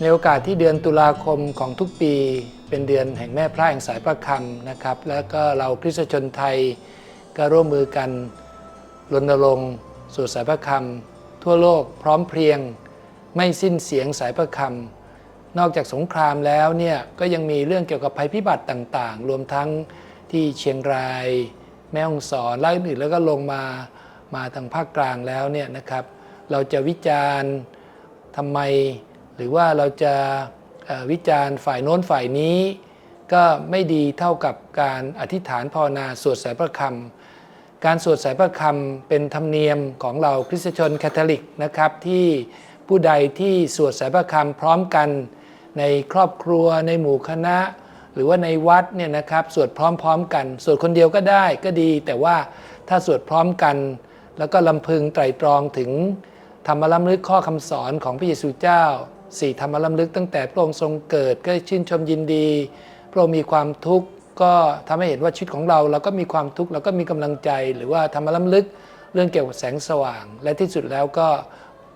ในโอกาสที่เดือนตุลาคมของทุกปีเป็นเดือนแห่งแม่พระแห่งสายพระคำนะครับ แล้วก็เราคริสตชนไทยก็ร่วมมือกันรณรงค์สวดสายพระคำทั่วโลกพร้อมเพรียงไม่สิ้นเสียงสายพระคำนอกจากสงครามแล้วเนี่ยก็ยังมีเรื่องเกี่ยวกับภัยพิบัติต่างๆ รวมทั้งที่เชียงราย แม่ฮ่องสอนและอื่นๆแล้วก็ลงมามาทางภาคกลางแล้วเนี่ยนะครับ เราจะวิจารณ์ทำไม หรือว่าเราจะวิจารณ์ฝ่ายโน้นฝ่ายนี้ ก็ไม่ดีเท่ากับการอธิษฐานภาวนาสวดสายพระคำการสวดสายพระคำเป็นธรรมเนียมของเราคริสตชนคาทอลิกนะครับที่ผู้ใดที่สวดสายพระคำพร้อมกันในครอบครัวในหมู่คณะ หรือว่าในวัดเนี่ยนะครับสวดพร้อมๆ กันสวดคนเดียวก็ได้ก็ดี แต่ว่าถ้าสวดพร้อมกัน แล้วก็ลำพึงไตรตรองถึง ธรรมล้ำลึกข้อคำสอนของพระเยซูเจ้าสี่ธรรมล้ำลึกตั้งแต่พระองค์ทรงเกิดก็ชื่นชมยินดี พระองค์มีความทุกข์ก็ทำให้เห็นว่าชีวิตของเราเราก็มีความทุกข์เราก็มีกำลังใจ หรือว่าธรรมล้ำลึกเรื่องเกี่ยวกับแสงสว่าง และที่สุดแล้วก็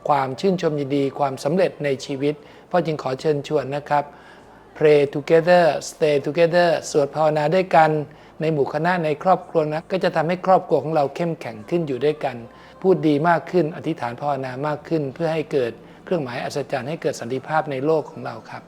ความชื่นชมยินดีความสำเร็จในชีวิต เพราะจึงขอเชิญชวนนะครับ pray together stay together สวดภาวนาด้วยกัน ในหมู่คณะในครอบครัวนะก็จะทำให้ครอบครัวของเราเข้มแข็งขึ้นอยู่ด้วยกัน พูดดีมากขึ้นอธิษฐานภาวนามากขึ้น เพื่อให้เกิดเครื่องหมายอัศจรรย์ให้เกิดสันติภาพในโลกของเราครับ